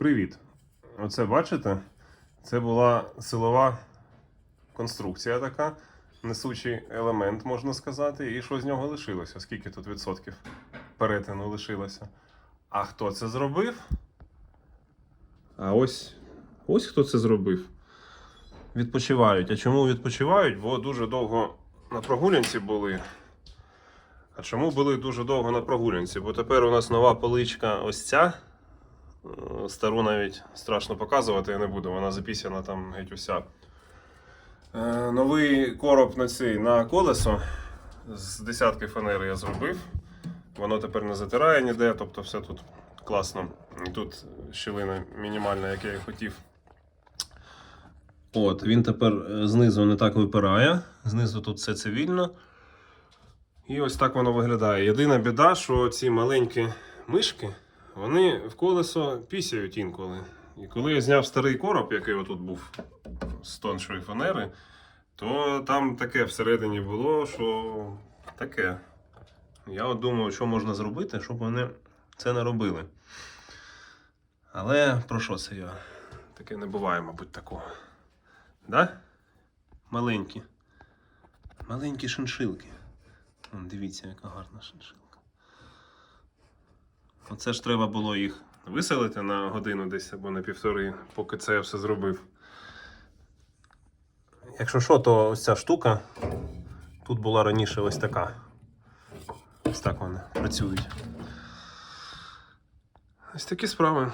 Привіт. Оце бачите? Це була силова конструкція така, несучий елемент, можна сказати. І що з нього лишилося? Скільки тут відсотків перетину лишилося? А хто це зробив? А ось ось хто це зробив. Відпочивають. А чому відпочивають? Бо дуже довго на прогулянці були. А чому були дуже довго на прогулянці? Бо тепер у нас нова поличка ось ця. Е, Стару навіть страшно показувати я не буду, вона запісяна там геть уся. Е, новий короб на цей на колесо з десятки фанери я зробив. Воно тепер не затирає ніде, тобто все тут класно. Тут щілина мінімальна, як я і хотів. От, він тепер е, знизу не так випирає. Знизу тут все цивільно. І ось так воно виглядає. Єдина біда, що ці маленькі мишки, вони в колесо пісяють інколи. І коли я зняв старий короб, який отут був з тоншої фанери, то там таке всередині було, що таке. Я от думаю, що можна зробити, щоб вони це не робили. Але про що це я? Таке не буває, мабуть, такого. Да? Маленькі. Маленькі шиншилки. Дивіться, яка гарна шиншилка. Оце ж треба було їх виселити на годину десь або на півтори, поки це я все зробив. Якщо що, то ось ця штука тут була раніше ось така. Ось так вони працюють. Ось такі справи.